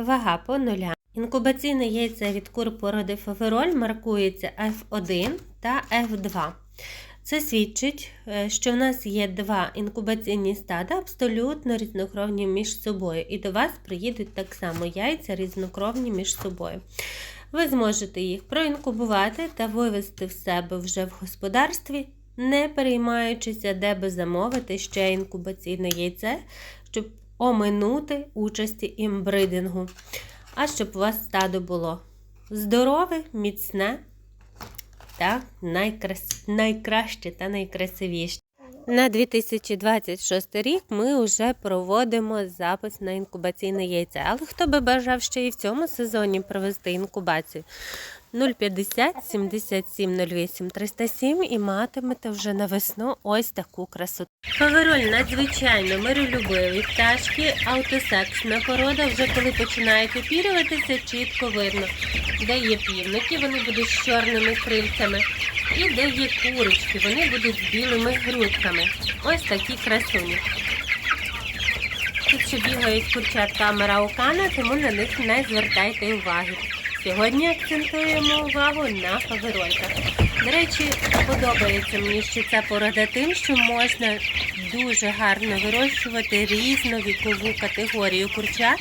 Вага по нулям. Інкубаційне яйце від кур породи фавероль маркується F1 та F2. Це свідчить, е, що в нас є два інкубаційні стада абсолютно різнокровні між собою, і до вас приїдуть так само яйця різнокровні між собою. Ви зможете їх проінкубувати та вивести в себе вже в господарстві, не переймаючися, де би замовити ще інкубаційне яйце, щоб оминути участі імбридингу. А щоб у вас стадо було здорове, міцне та найкраще та найкрасивіше. На 2026 рік ми вже проводимо запис на інкубаційне яйце. Але хто би бажав ще і в цьому сезоні провести інкубацію? 050 77 08 307 і матимете вже на весну ось таку красоту. Фавероль надзвичайно миролюбиві пташки, аутосексна порода. Вже коли починають опірюватися, чітко видно, де є півники, вони будуть з чорними крильцями, і де курочки, вони будуть білими грудками. Ось такі красуні. Тут ще бігають курчатка мараукана, тому на них не звертайте уваги. Сьогодні акцентуємо увагу на фаверольках. До речі, подобається мені ще ця порода тим, що можна дуже гарно вирощувати різну вікову категорію курчат.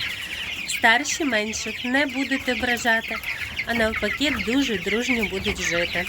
Старші менших не будете ображати, а навпаки дуже дружньо будуть жити.